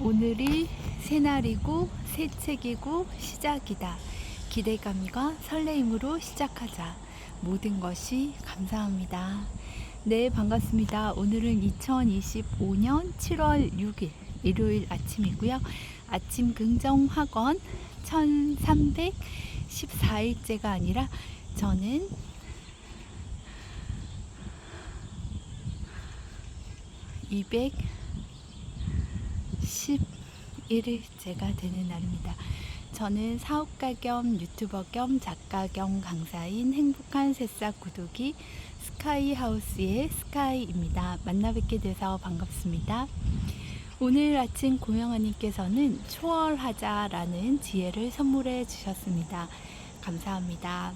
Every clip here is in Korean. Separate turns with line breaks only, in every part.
오늘이 새날이고 새 책이고 시작이다. 기대감과 설레임으로 시작하자. 모든 것이 감사합니다. 네, 반갑습니다. 오늘은 2025년 7월 6일 일요일 아침이고요. 아침 긍정 학원 1314일째가 아니라 저는 이백 11일째가 되는 날입니다. 저는 사업가 겸 유튜버 겸 작가 겸 강사인 행복한 새싹 구독이 스카이하우스의 스카이입니다. 만나 뵙게 돼서 반갑습니다. 오늘 아침 고명아님께서는 초월하자라는 지혜를 선물해 주셨습니다. 감사합니다.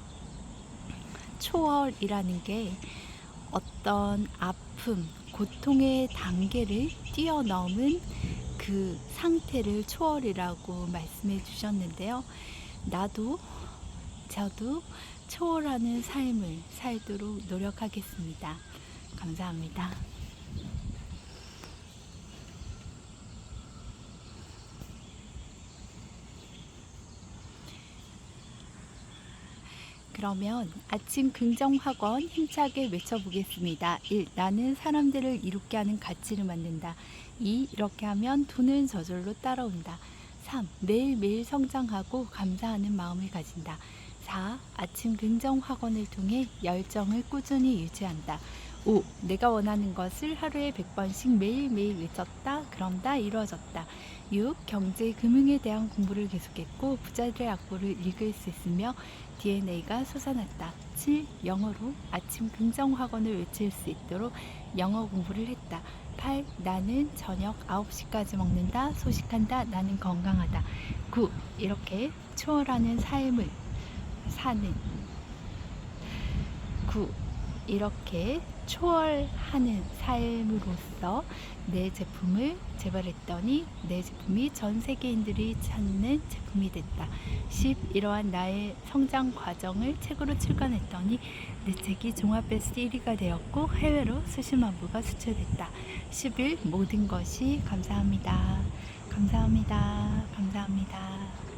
초월이라는 게 어떤 아픔, 고통의 단계를 뛰어넘은 그 상태를 초월이라고 말씀해 주셨는데요. 나도 저도 초월하는 삶을 살도록 노력하겠습니다. 감사합니다. 그러면 아침 긍정학원 힘차게 외쳐보겠습니다. 1. 나는 사람들을 이롭게 하는 가치를 만든다. 2. 이렇게 하면 돈은 저절로 따라온다. 3. 매일매일 성장하고 감사하는 마음을 가진다. 4. 아침 긍정학원을 통해 열정을 꾸준히 유지한다. 5. 내가 원하는 것을 하루에 100번씩 매일매일 외쳤다. 그럼 다 이루어졌다. 6. 경제, 금융에 대한 공부를 계속했고 부자들의 악보를 읽을 수 있으며 DNA가 솟아났다. 7. 영어로 아침 긍정 학원을 외칠 수 있도록 영어 공부를 했다. 8. 나는 저녁 9시까지 먹는다. 소식한다. 나는 건강하다. 9. 이렇게 초월하는 삶을 사는 9. 이렇게 초월하는 삶으로서 내 제품을 개발했더니 내 제품이 전 세계인들이 찾는 제품이 됐다. 10. 이러한 나의 성장 과정을 책으로 출간했더니 내 책이 종합 베스트 1위가 되었고 해외로 수십만 부가 수출됐다. 11. 모든 것이 감사합니다. 감사합니다. 감사합니다.